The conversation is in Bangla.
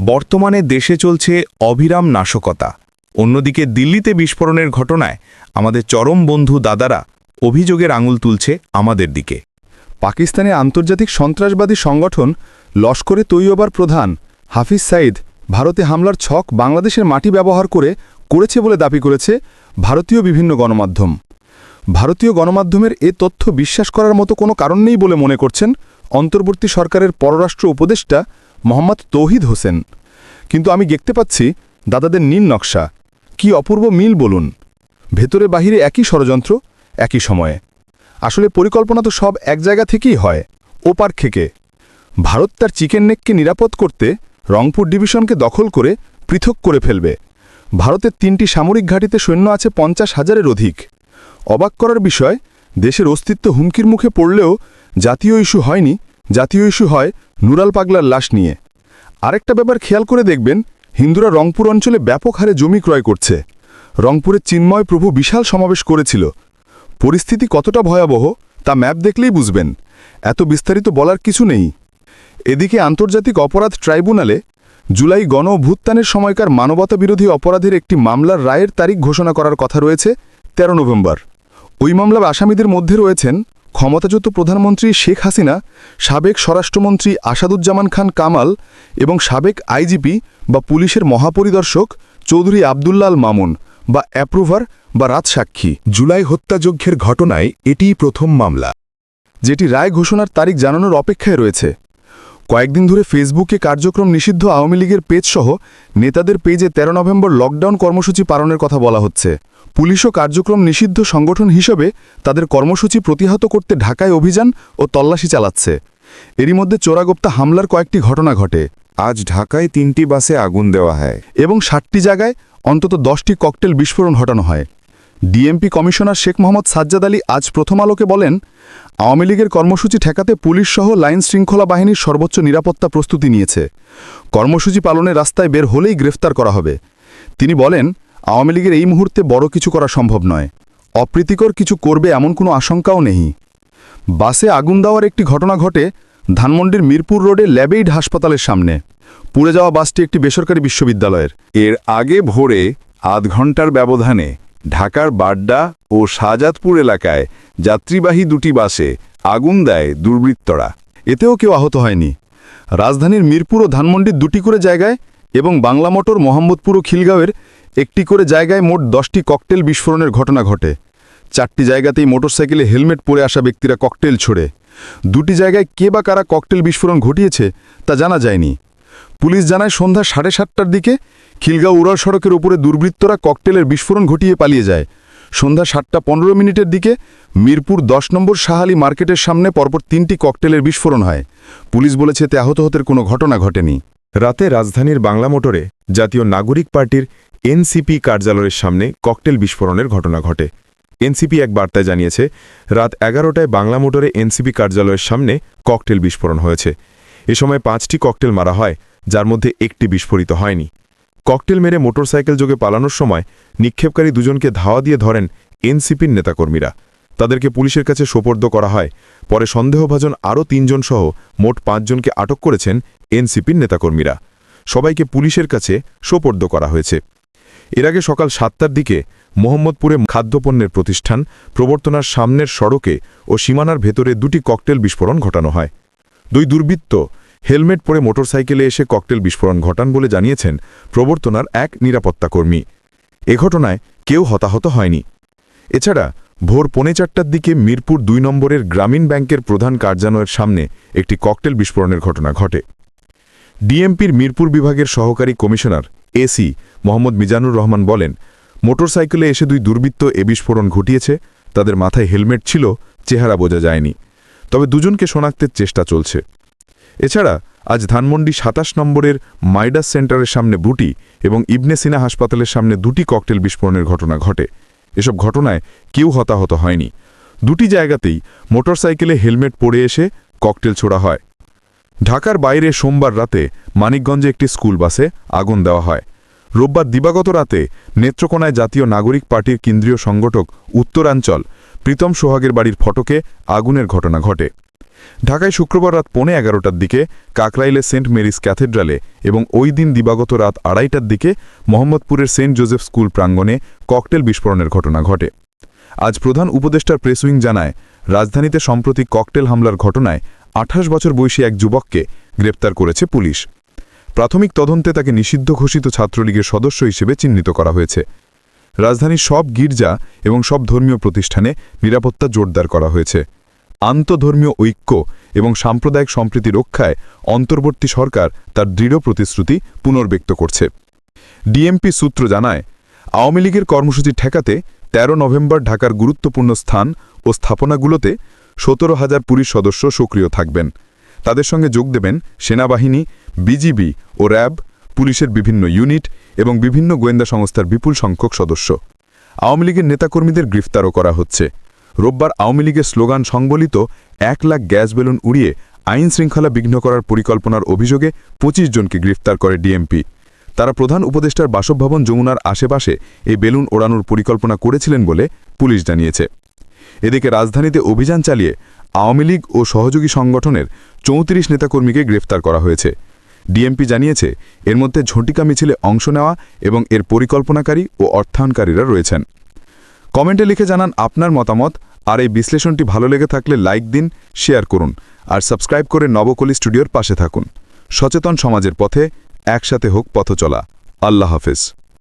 বর্তমানে দেশে চলছে অবিরাম নাশকতা। অন্যদিকে দিল্লিতে বিস্ফোরণের ঘটনায় আমাদের চরম বন্ধু দাদারা অভিযোগের আঙুল তুলছে আমাদের দিকে। পাকিস্তানে আন্তর্জাতিক সন্ত্রাসবাদী সংগঠন লস্করে তৈয়বার প্রধান হাফিজ সাইদ ভারতে হামলার ছক বাংলাদেশের মাটি ব্যবহার করে করেছে বলে দাবি করেছে ভারতীয় বিভিন্ন গণমাধ্যম। ভারতীয় গণমাধ্যমের এ তথ্য বিশ্বাস করার মতো কোনো কারণ নেই বলে মনে করছেন অন্তর্বর্তী সরকারের পররাষ্ট্র উপদেষ্টা মোহাম্মদ তৌহিদ হোসেন। কিন্তু আমি দেখতে পাচ্ছি দাদাদের নীল নকশা। কি অপূর্ব মিল বলুন। ভেতরে বাহিরে একই ষড়যন্ত্র, একই সময়ে। আসলে পরিকল্পনা তো সব এক জায়গা থেকেই হয়, ওপার থেকে। ভারত তার চিকেন নেককে নিরাপদ করতে রংপুর ডিভিশনকে দখল করে পৃথক করে ফেলবে। ভারতের তিনটি সামরিক ঘাঁটিতে সৈন্য আছে পঞ্চাশ হাজারের অধিক। অবাক করার বিষয়, দেশের অস্তিত্ব হুমকির মুখে পড়লেও জাতীয় ইস্যু হয়নি, জাতীয় ইস্যু হয় নুরাল পাগলার লাশ নিয়ে। আরেকটা ব্যাপার খেয়াল করে দেখবেন, হিন্দুরা রংপুর অঞ্চলে ব্যাপক হারে জমি ক্রয় করছে। রংপুরের চিন্ময় প্রভু বিশাল সমাবেশ করেছিল। পরিস্থিতি কতটা ভয়াবহ, তা ম্যাপ দেখলেই বুঝবেন। এত বিস্তারিত বলার কিছু নেই। এদিকে আন্তর্জাতিক অপরাধ ট্রাইব্যুনালে জুলাই গণ অভ্যুত্থানের সময়কার মানবতাবিরোধী অপরাধের একটি মামলার রায়ের তারিখ ঘোষণা করার কথা রয়েছে ১৩ নভেম্বর। ওই মামলার আসামিদের মধ্যে রয়েছেন ক্ষমতাচ্যুত প্রধানমন্ত্রী শেখ হাসিনা, সাবেক স্বরাষ্ট্রমন্ত্রী আসাদুজ্জামান খান কামাল এবং সাবেক আইজিপি বা পুলিশের মহাপরিদর্শক চৌধুরী আবদুল্লাল মামুন বা অ্যাপ্রুভার বা রাজসাক্ষী। জুলাই হত্যাযজ্ঞের ঘটনায় এটিই প্রথম মামলা, যেটি রায় ঘোষণার তারিখ জানানোর অপেক্ষায় রয়েছে। কয়েকদিন ধরে ফেসবুকে কার্যক্রম নিষিদ্ধ আওয়ামী লীগের পেজসহ নেতাদের পেজে ১৩ নভেম্বর লকডাউন কর্মসূচি পালনের কথা বলা হচ্ছে। পুলিশও কার্যক্রম নিষিদ্ধ সংগঠন হিসেবে তাদের কর্মসূচি প্রতিহত করতে ঢাকায় অভিযান ও তল্লাশি চালাচ্ছে। এরই মধ্যে চোরাগোপ্তা হামলার কয়েকটি ঘটনা ঘটে। আজ ঢাকায় তিনটি বাসে আগুন দেওয়া হয়। এবং ষাটটি জায়গায় অন্তত দশটি ককটেল বিস্ফোরণ ঘটানো হয়। ডিএমপি কমিশনার শেখ মোহাম্মদ সাজ্জাদ আলী আজ প্রথম আলোকে বলেন, আওয়ামী লীগের কর্মসূচি ঠেকাতে পুলিশসহ লাইন শৃঙ্খলা বাহিনীর সর্বোচ্চ নিরাপত্তা প্রস্তুতি নিয়েছে। কর্মসূচি পালনের রাস্তায় বের হলেই গ্রেফতার করা হবে। তিনি বলেন, আওয়ামী লীগের এই মুহূর্তে বড় কিছু করা সম্ভব নয়। অপ্রীতিকর কিছু করবে এমন কোনো আশঙ্কাও নেই। বাসে আগুন দেওয়ার একটি ঘটনা ঘটে ধানমন্ডির মিরপুর রোডে ল্যাবেইড হাসপাতালের সামনে। পুড়ে যাওয়া বাসটি একটি বেসরকারি বিশ্ববিদ্যালয়ের। এর আগে ভোরে আধ ঘণ্টার ব্যবধানে ঢাকার বাড্ডা ও শাহজাদপুর এলাকায় যাত্রীবাহী দুটি বাসে আগুন দেয় দুর্বৃত্তরা। এতেও কেউ আহত হয়নি। রাজধানীর মিরপুর ও ধানমন্ডির দুটি করে জায়গায় এবং বাংলা মোটর মোহাম্মদপুর ও খিলগাঁওয়ের একটি করে জায়গায় মোট দশটি ককটেল বিস্ফোরণের ঘটনা ঘটে। চারটি জায়গাতেই মোটরসাইকেলে হেলমেট পরে আসা ব্যক্তিরা ককটেল ছোড়ে। দুটি জায়গায় কে বা কারা ককটেল বিস্ফোরণ ঘটিয়েছে তা জানা যায়নি। পুলিশ জানায় সন্ধ্যা সাড়ে সাতটার দিকে খিলগাঁও উড়াল সড়কের উপরে দুর্বৃত্তরা ককটেলের বিস্ফোরণ ঘটিয়ে পালিয়ে যায়। সন্ধ্যা সাতটা পনেরো মিনিটের দিকে মিরপুর দশ নম্বর শাহালি মার্কেটের সামনে পরপর তিনটি ককটেলের বিস্ফোরণ হয়। পুলিশ বলেছে এতে আহত হতের কোনো ঘটনা ঘটেনি। রাতে রাজধানীর বাংলা মোটরে জাতীয় নাগরিক পার্টির এনসিপি কার্যালয়ের সামনে ককটেল বিস্ফোরণের ঘটনা ঘটে। এনসিপি এক বার্তায় জানিয়েছে, রাত এগারোটায় বাংলা মোটরে এনসিপি কার্যালয়ের সামনে ককটেল বিস্ফোরণ হয়েছে। এ সময় পাঁচটি ককটেল মারা হয়। যার মধ্যে একটি বিস্ফোরিত হয়নি। ককটেল মেরে মোটরসাইকেল যোগে পালানোর সময় নিক্ষেপকারী দুজনকে ধাওয়া দিয়ে ধরেন এনসিপির নেতাকর্মীরা। তাদেরকে পুলিশের কাছে সোপর্দ করা হয়। পরে সন্দেহভাজন আরও তিনজন সহ মোট পাঁচজনকে আটক করেছেন এনসিপির নেতাকর্মীরা। সবাইকে পুলিশের কাছে সোপর্দ করা হয়েছে। এর আগে সকাল সাতটার দিকে মোহাম্মদপুরে খাদ্যপণ্যের প্রতিষ্ঠান, প্রবর্তনার সামনের সড়কে ও সীমানার ভেতরে দুটি ককটেল বিস্ফোরণ ঘটানো হয়। দুই দুর্বৃত্ত হেলমেট পরে মোটরসাইকেলে এসে ককটেল বিস্ফোরণ ঘটান বলে জানিয়েছেন প্রবর্তনার এক নিরাপত্তাকর্মী এ ঘটনায় কেউ হতাহত হয়নি। এছাড়া ভোর পৌনে চারটার দিকে মিরপুর দুই নম্বরের গ্রামীণ ব্যাংকের প্রধান কার্যালয়ের সামনে একটি ককটেল বিস্ফোরণের ঘটনা ঘটে। ডিএমপির মিরপুর বিভাগের সহকারী কমিশনার এসি মোহাম্মদ মিজানুর রহমান বলেন, মোটরসাইকেলে এসে দুই দুর্বৃত্ত এ বিস্ফোরণ ঘটিয়েছে। তাদের মাথায় হেলমেট ছিল, চেহারা বোঝা যায়নি। তবে দুজনকে শনাক্তের চেষ্টা চলছে। এছাড়া আজ ধানমন্ডি সাতাশ নম্বরের মাইডাস সেন্টারের সামনে বুটি এবং ইবনে সিনা হাসপাতালের সামনে দুটি ককটেল বিস্ফোরণের ঘটনা ঘটে। এসব ঘটনায় কেউ হতাহত হয়নি। দুটি জায়গাতেই মোটরসাইকেলে হেলমেট পরে এসে ককটেল ছোড়া হয়। ঢাকার বাইরে সোমবার রাতে মানিকগঞ্জে একটি স্কুল বাসে আগুন দেওয়া হয়। রোববার দিবাগত রাতে নেত্রকোনায় জাতীয় নাগরিক পার্টির কেন্দ্রীয় সংগঠক উত্তরাঞ্চল প্রীতম সোহাগের বাড়ির ফটকে আগুনের ঘটনা ঘটে। ঢাকায় শুক্রবার রাত পৌনে এগারোটার দিকে কাকরাইলে সেন্ট মেরিস ক্যাথেড্রালে এবং ওই দিন দিবাগত রাত আড়াইটার দিকে মোহাম্মদপুরের সেন্ট জোসেফ স্কুল প্রাঙ্গণে ককটেল বিস্ফোরণের ঘটনা ঘটে। আজ প্রধান উপদেষ্টার প্রেসউইং জানায়, রাজধানীতে সম্প্রতি ককটেল হামলার ঘটনায় আঠাশ বছর বয়সী এক যুবককে গ্রেপ্তার করেছে পুলিশ। প্রাথমিক তদন্তে তাকে নিষিদ্ধ ঘোষিত ছাত্রলীগের সদস্য হিসেবে চিহ্নিত করা হয়েছে। রাজধানীর সব গির্জা এবং সব ধর্মীয় প্রতিষ্ঠানে নিরাপত্তা জোরদার করা হয়েছে। আন্তধর্মীয় ঐক্য এবং সাম্প্রদায়িক সম্প্রীতি রক্ষায় অন্তর্বর্তী সরকার তার দৃঢ় প্রতিশ্রুতি পুনর্ব্যক্ত করছে। ডিএমপি সূত্র জানায়, আওয়ামী লীগের কর্মসূচি ঠেকাতে ১৩ নভেম্বর ঢাকার গুরুত্বপূর্ণ স্থান ও স্থাপনাগুলোতে সতেরো হাজার পুলিশ সদস্য সক্রিয় থাকবেন। তাদের সঙ্গে যোগ দেবেন সেনাবাহিনী, বিজিবি ও র্যাব, পুলিশের বিভিন্ন ইউনিট এবং বিভিন্ন গোয়েন্দা সংস্থার বিপুল সংখ্যক সদস্য। আওয়ামী লীগের নেতাকর্মীদের গ্রেফতারও করা হচ্ছে। রোববার আওয়ামী লীগের স্লোগান সংবলিত এক লাখ গ্যাস বেলুন উড়িয়ে আইন শৃঙ্খলা বিঘ্ন করার পরিকল্পনার অভিযোগে ২৫ জনকে গ্রেফতার করে ডিএমপি। তারা প্রধান উপদেষ্টার বাসভবন যমুনার আশেপাশে এই বেলুন ওড়ানোর পরিকল্পনা করেছিলেন বলে পুলিশ জানিয়েছে। এদিকে রাজধানীতে অভিযান চালিয়ে আওয়ামী লীগ ও সহযোগী সংগঠনের চৌত্রিশ নেতাকর্মীকে গ্রেফতার করা হয়েছে। ডিএমপি জানিয়েছে, এর মধ্যে ঝটিকা মিছিলে অংশ নেওয়া এবং এর পরিকল্পনাকারী ও অর্থায়নকারীরা রয়েছেন। কমেন্টে লিখে জানান আপনার মতামত আর এই বিশ্লেষণটি ভালো লেগে থাকলে লাইক দিন, শেয়ার করুন আর সাবস্ক্রাইব করে নবকলি স্টুডিওর পাশে থাকুন। সচেতন সমাজের পথে একসাথে হোক পথ চলা আল্লাহ হাফেজ।